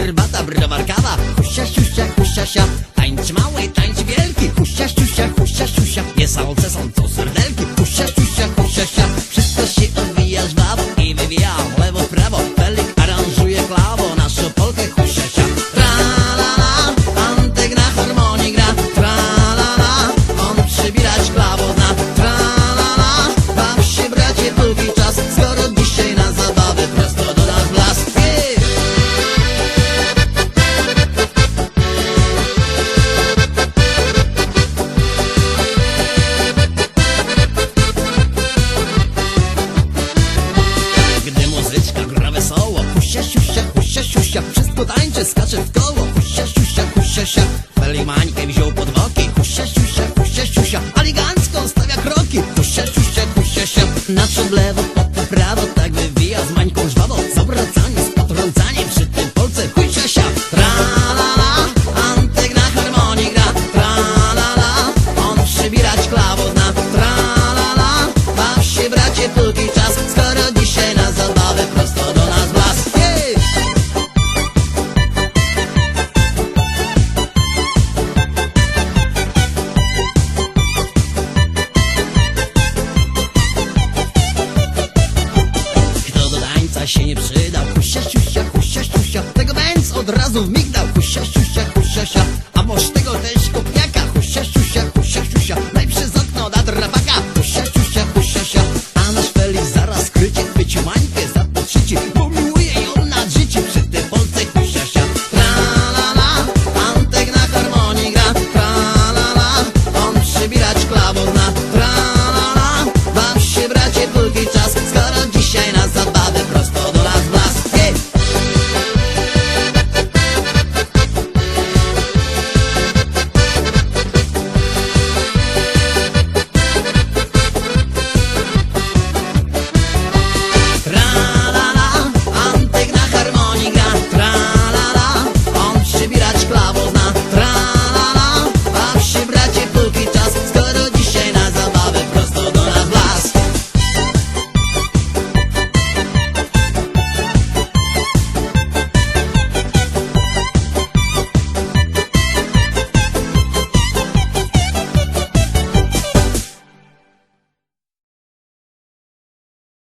herbata, brama marcada, husia, husia, husia, skacze w koło Husia, siusia, husia, sia. Felimańkę wziął pod boki Husia, siusia, husia, siusia. Aligancko stawia kroki Husia, siusia, husia, sia. Naprzód lewo, potem prawo od razu wmigdał Husia, siusia, husia, sia A może tego też kupiał